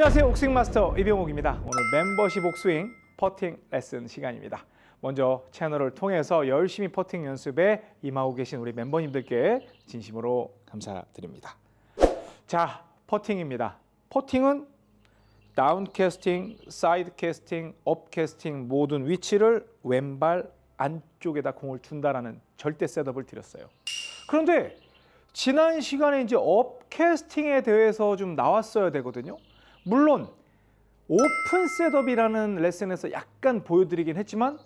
안녕하세요 옥스윙 마스터 이병옥입니다 오늘 멤버십 옥스윙 퍼팅 레슨 시간입니다 먼저 채널을 통해서 열심히 퍼팅 연습에 임하고 계신 우리 멤버님들께 진심으로 감사드립니다 자 퍼팅입니다 퍼팅은 다운 캐스팅, 사이드 캐스팅, 업 캐스팅 모든 위치를 왼발 안쪽에다 공을 둔다라는 절대 셋업을 드렸어요. 그런데 지난 시간에 이제 업 캐스팅에 대해서 좀 나왔어야 되거든요. 물론 오픈 셋업이라는 레슨에서 약간 보여드리긴 했지만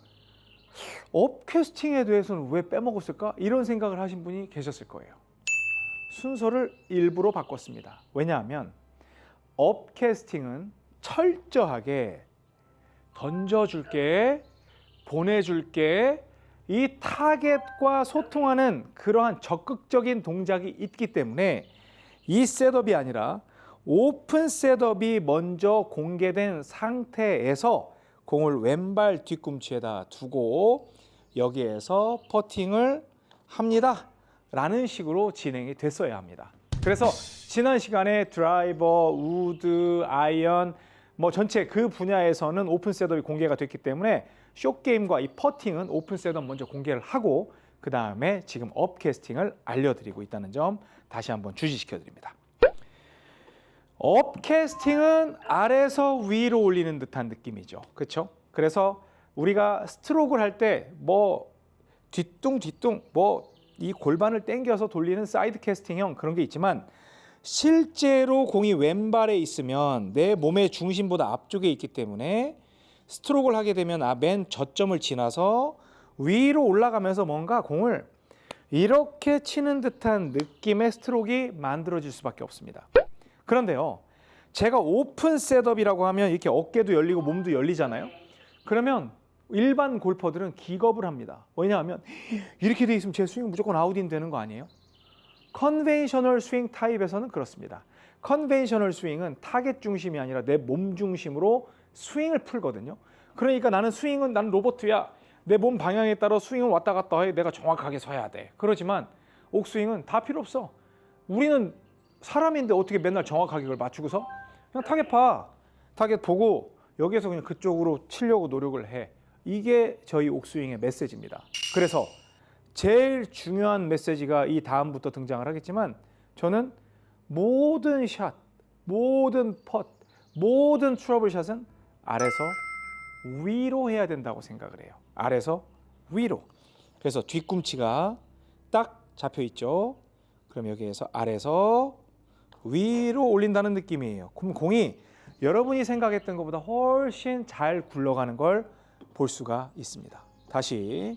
업 캐스팅에 대해서는 왜 빼먹었을까? 이런 생각을 하신 분이 계셨을 거예요. 순서를 일부러 바꿨습니다. 왜냐하면 업캐스팅은 철저하게 던져줄게, 보내줄게, 이 타겟과 소통하는 그러한 적극적인 동작이 있기 때문에 이 셋업이 아니라 오픈 셋업이 먼저 공개된 상태에서 공을 왼발 뒤꿈치에다 두고 여기에서 퍼팅을 합니다. 라는 식으로 진행이 됐어야 합니다. 그래서 지난 시간에 드라이버, 우드, 아이언 뭐 전체 그 분야에서는 오픈 셋업이 공개가 됐기 때문에 쇼 게임과 이 퍼팅은 오픈 셋업 먼저 공개를 하고 그 다음에 지금 업 캐스팅을 알려드리고 있다는 점 다시 한번 주시시켜 드립니다. 업 캐스팅은 아래서 위로 올리는 듯한 느낌이죠. 그렇죠? 그래서 우리가 스트로크를 할 때 뭐 뒤뚱 뒤뚱 뭐 이 골반을 당겨서 돌리는 사이드 캐스팅형 그런 게 있지만 실제로 공이 왼발에 있으면 내 몸의 중심보다 앞쪽에 있기 때문에 스트로크를 하게 되면 아, 맨 저점을 지나서 위로 올라가면서 뭔가 공을 이렇게 치는 듯한 느낌의 스트로크가 만들어질 수밖에 없습니다. 그런데요, 제가 오픈 셋업이라고 하면 이렇게 어깨도 열리고 몸도 열리잖아요. 그러면 일반 골퍼들은 기겁을 합니다. 왜냐하면 이렇게 돼 있으면 제 스윙 무조건 아웃인 되는 거 아니에요? 컨벤셔널 스윙 타입에서는 그렇습니다. 컨벤셔널 스윙은 타겟 중심이 아니라 내 몸 중심으로 스윙을 풀거든요. 그러니까 나는 스윙은 나는 로버트야. 내 몸 방향에 따라 스윙은 왔다 갔다 해. 내가 정확하게 서야 돼. 그렇지만 옥스윙은 다 필요 없어. 우리는 사람인데 어떻게 맨날 정확하게 그걸 맞추고서 그냥 타겟 봐. 타겟 보고 여기에서 그냥 그쪽으로 치려고 노력을 해. 이게 저희 옥스윙의 메시지입니다. 그래서 제일 중요한 메시지가 이 다음부터 등장을 하겠지만 저는 모든 샷, 모든 펫, 모든 트러블 샷은 아래서 위로 해야 된다고 생각을 해요. 아래서 위로. 그래서 뒤꿈치가 딱 잡혀 있죠. 그럼 여기에서 아래서 위로 올린다는 느낌이에요. 그럼 공이 여러분이 생각했던 것보다 훨씬 잘 굴러가는 걸 볼 수가 있습니다. 다시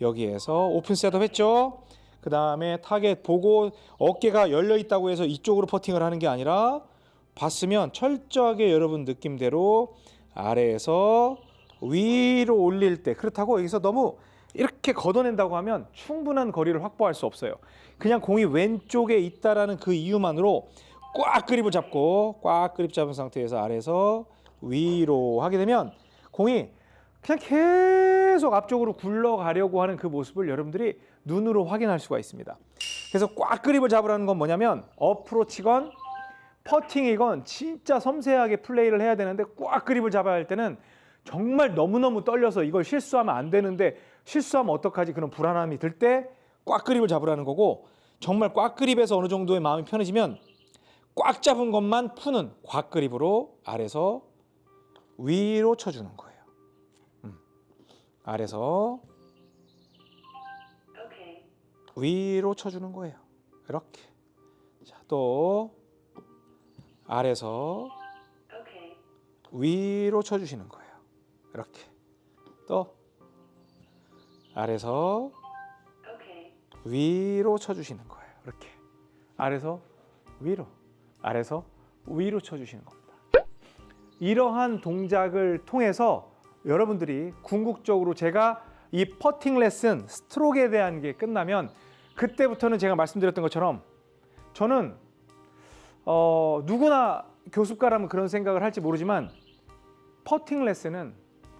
여기에서 오픈 셋업 했죠. 그 다음에 타겟 보고 어깨가 열려 있다고 해서 이쪽으로 퍼팅을 하는 게 아니라 봤으면 철저하게 여러분 느낌대로 아래에서 위로 올릴 때 그렇다고 여기서 너무 이렇게 걷어낸다고 하면 충분한 거리를 확보할 수 없어요. 그냥 공이 왼쪽에 있다라는 그 이유만으로 꽉 그립을 잡고 꽉 그립 잡은 상태에서 아래에서 위로 하게 되면 공이 그냥 계속 앞쪽으로 굴러가려고 하는 그 모습을 여러분들이 눈으로 확인할 수가 있습니다. 그래서 꽉 그립을 잡으라는 건 뭐냐면 어프로치건 퍼팅이건 진짜 섬세하게 플레이를 해야 되는데 꽉 그립을 잡아야 할 때는 정말 너무너무 떨려서 이걸 실수하면 안 되는데 실수하면 어떡하지 그런 불안함이 들 때 꽉 그립을 잡으라는 거고 정말 꽉 그립에서 어느 정도의 마음이 편해지면 꽉 잡은 것만 푸는 꽉 그립으로 아래서 위로 쳐주는 거예요. 음. 아래서. 위로 쳐주는 거예요. 이렇게. 자, 또 아래서. 위로 쳐주시는 거예요. 이렇게. 또 아래서. 위로 쳐주시는 거예요. 이렇게. 아래서 위로, 아래서 위로 쳐주시는 겁니다. 이러한 동작을 통해서 여러분들이 궁극적으로 제가 이 퍼팅 레슨 스트로크에 대한 게 끝나면 그때부터는 제가 말씀드렸던 것처럼 저는 어, 누구나 교습가라면 그런 생각을 할지 모르지만 퍼팅 레슨은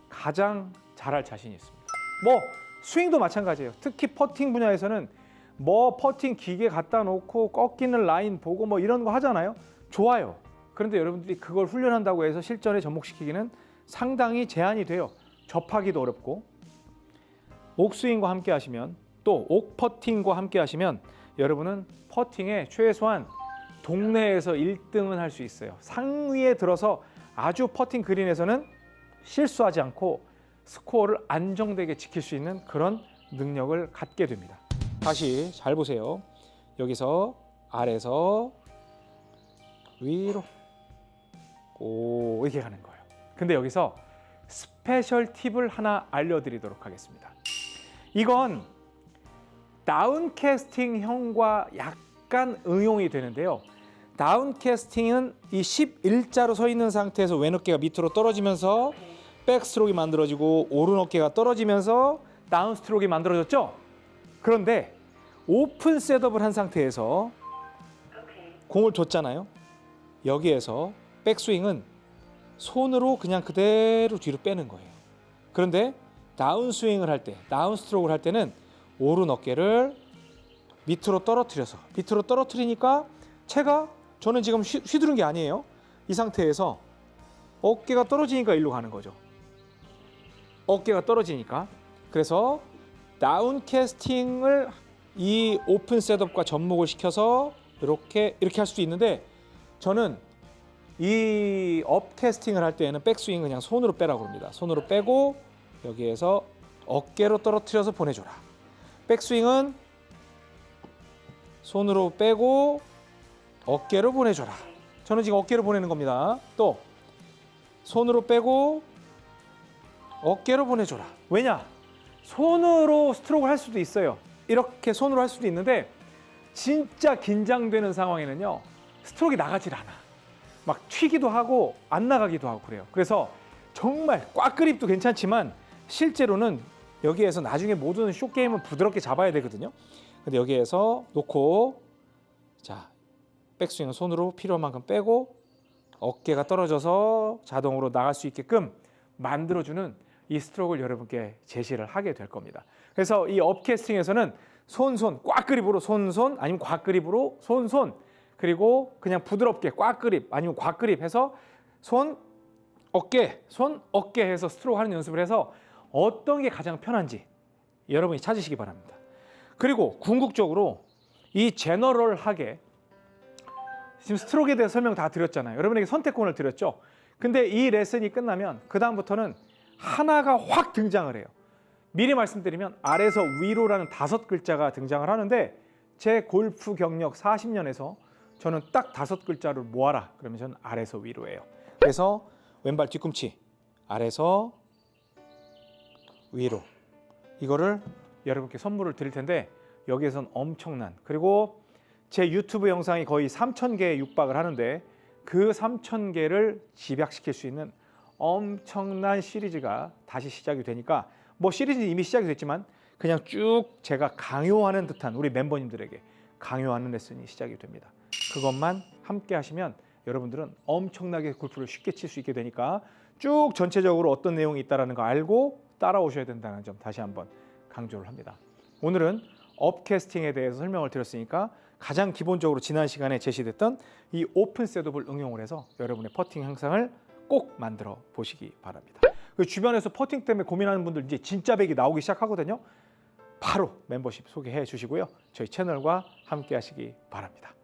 가장 잘할 자신이 있습니다. 뭐 스윙도 마찬가지예요. 특히 퍼팅 분야에서는 뭐 퍼팅 기계 갖다 놓고 꺾이는 라인 보고 뭐 이런 거 하잖아요. 좋아요. 그런데 여러분들이 그걸 훈련한다고 해서 실전에 접목시키기는 상당히 제한이 돼요. 접하기도 어렵고 옥스윙과 함께 하시면 또 옥퍼팅과 함께 하시면 여러분은 퍼팅에 최소한 동네에서 1등은 할 수 있어요. 상위에 들어서 아주 퍼팅 그린에서는 실수하지 않고 스코어를 안정되게 지킬 수 있는 그런 능력을 갖게 됩니다. 다시 잘 보세요. 여기서 아래서 위로 오 이렇게 가는 거예요. 근데 여기서 스페셜 팁을 하나 알려드리도록 하겠습니다. 이건 다운캐스팅형과 약간 응용이 되는데요. 다운캐스팅은 이 11자로 서 있는 상태에서 왼 어깨가 밑으로 떨어지면서. 백스트로크가 만들어지고 오른 어깨가 떨어지면서 다운스트로크가 만들어졌죠. 그런데 오픈 셋업을 한 상태에서. 공을 뒀잖아요. 여기에서 백스윙은 손으로 그냥 그대로 뒤로 빼는 거예요. 그런데 다운스윙을 할 때, 다운스트로크를 할 때는 오른 어깨를 밑으로 떨어뜨려서 밑으로 떨어뜨리니까 채가 저는 지금 휘, 휘두른 게 아니에요. 이 상태에서 어깨가 떨어지니까 일로 가는 거죠. 어깨가 떨어지니까. 그래서 다운 캐스팅을 이 오픈 셋업과 접목을 시켜서 이렇게 이렇게 할 수도 있는데 저는 이 업 캐스팅을 할 때에는 백스윙 그냥 손으로 빼라고 합니다. 손으로 빼고 여기에서 어깨로 떨어뜨려서 보내줘라. 백스윙은 손으로 빼고 어깨로 보내줘라. 저는 지금 어깨로 보내는 겁니다. 또 손으로 빼고 어깨로 보내줘라. 왜냐? 손으로 스트로크를 할 수도 있어요. 이렇게 손으로 할 수도 있는데 진짜 긴장되는 상황에는요 스트로크가 나가질 않아. 막 튀기도 하고 안 나가기도 하고 그래요. 그래서 정말 꽉 그립도 괜찮지만 실제로는 여기에서 나중에 모든 쇼 게임은 부드럽게 잡아야 되거든요. 근데 여기에서 놓고 자 백스윙은 손으로 필요한 만큼 빼고 어깨가 떨어져서 자동으로 나갈 수 있게끔 만들어주는 이 스트로크를 여러분께 제시를 하게 될 겁니다. 그래서 이 업캐스팅에서는 손손 꽉 그립으로 손손 아니면 꽉 그립으로 손손 그리고 그냥 부드럽게 꽉 그립 아니면 꽉 그립 해서 손 어깨 손 어깨 해서 스트로크 하는 연습을 해서 어떤 게 가장 편한지 여러분이 찾으시기 바랍니다. 그리고 궁극적으로 이 제너럴하게 지금 스트로크에 대해서 설명 다 드렸잖아요. 여러분에게 선택권을 드렸죠. 근데 이 레슨이 끝나면 그 다음부터는 하나가 확 등장을 해요. 미리 말씀드리면 아래서 위로라는 다섯 글자가 등장을 하는데 제 골프 경력 40년에서 저는 딱 다섯 글자를 모아라. 그러면 저는 아래서 위로예요. 그래서 왼발 뒤꿈치 아래서 위로 이거를 여러분께 선물을 드릴 텐데 여기에선 엄청난 그리고 제 유튜브 영상이 거의 3천 개에 육박을 하는데 그 3천 개를 집약시킬 수 있는 엄청난 시리즈가 다시 시작이 되니까 뭐 시리즈는 이미 시작이 됐지만 그냥 쭉 제가 강요하는 듯한 우리 멤버님들에게 강요하는 레슨이 시작이 됩니다. 그것만 함께 하시면 여러분들은 엄청나게 골프를 쉽게 칠 수 있게 되니까 쭉 전체적으로 어떤 내용이 있다라는 거 알고 따라오셔야 된다는 점 다시 한번 강조를 합니다. 오늘은 업캐스팅에 대해서 설명을 드렸으니까 가장 기본적으로 지난 시간에 제시됐던 이 오픈 셋업을 응용을 해서 여러분의 퍼팅 향상을 꼭 만들어 보시기 바랍니다. 그 주변에서 퍼팅 때문에 고민하는 분들 이제 진짜 백이 나오기 시작하거든요. 바로 멤버십 소개해 주시고요. 저희 채널과 함께 하시기 바랍니다.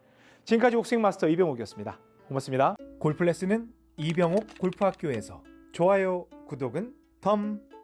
지금까지 옥스윙 마스터 이병옥이었습니다. 고맙습니다. 골프 레슨은 이병옥 골프학교에서 좋아요, 구독은 덤